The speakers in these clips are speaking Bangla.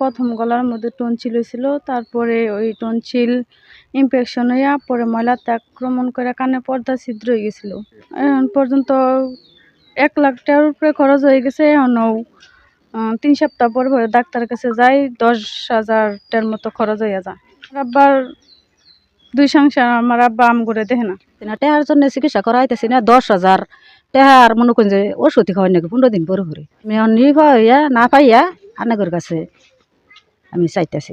প্রথম গলার মধ্যে টনসিল হয়েছিল তারপরে ওই টনসিল ইনফেকশন হইয়া পরে ময়লাতে আক্রমণ করে কানে পর্দা ছিদ্র হয়ে গেছিল। এখন পর্যন্ত এক লাখ টাকার উপরে খরচ হয়ে গেছে। এখনও তিন সপ্তাহ পর পরে ডাক্তারের কাছে যাই, দশ হাজারটার মতো খরচ হইয়া যায়। আব্বার, দুই সংসার আমার আব্বা আম করে দেখে না। টেহার জন্য চিকিৎসা করা হইতেছি না, দশ হাজার। টেহার মনে করেন যে ওষুধ খাওয়াই নাকি, পনেরো দিন পরে পরে নির্ভর হইয়া, না পাইয়া আনাগর কাছে আমি চাইতেছি।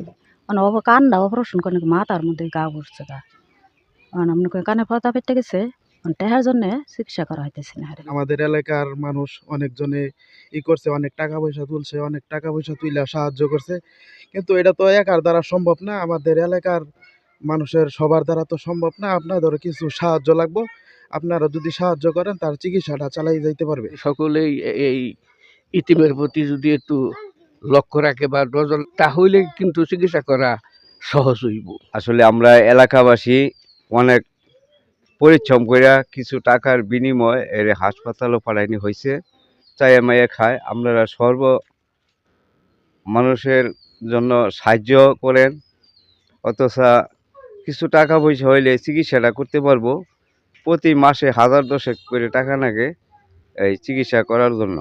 মানে অপ কান্দা অপারেশন করে নাকি মাথার মধ্যে গা পড়ছে গা। মানে মনে করেন কানে পর্দা পেটে গেছে মানে টেহার জন্য চিকিৎসা করা হইতেছে না আমাদের এলাকার মানুষ অনেকজনে ই করছে অনেক টাকা পয়সা তুলছে অনেক টাকা পয়সা তুইলা সাহায্য করছে। কিন্তু এটা তো একার দ্বারা সম্ভব না আমাদের এলাকার মানুষের সবার দ্বারা তো সম্ভব না। আপনাদের কিছু সাহায্য লাগবে। আপনারা যদি সাহায্য করেন তার চিকিৎসাটা চালাই যাইতে পারবে। সকলেই এই ইতিমের প্রতি যদি একটু লক্ষ্য রাখে বা নজর, তাহলে কিন্তু চিকিৎসা করা সহজ হইব। আসলে আমরা এলাকাবাসী অনেক পরিশ্রম কইরা কিছু টাকার বিনিময় এর হাসপাতালও পাঠাইনি হয়েছে চাইয়া মায়ে খায়। আপনারা সর্ব মানুষের জন্য সাহায্য করেন। অথচ কিছু টাকা পয়সা হইলে চিকিৎসাটা করতে পারব। প্রতি মাসে হাজার দশেক করে টাকা লাগে এই চিকিৎসা করার জন্য।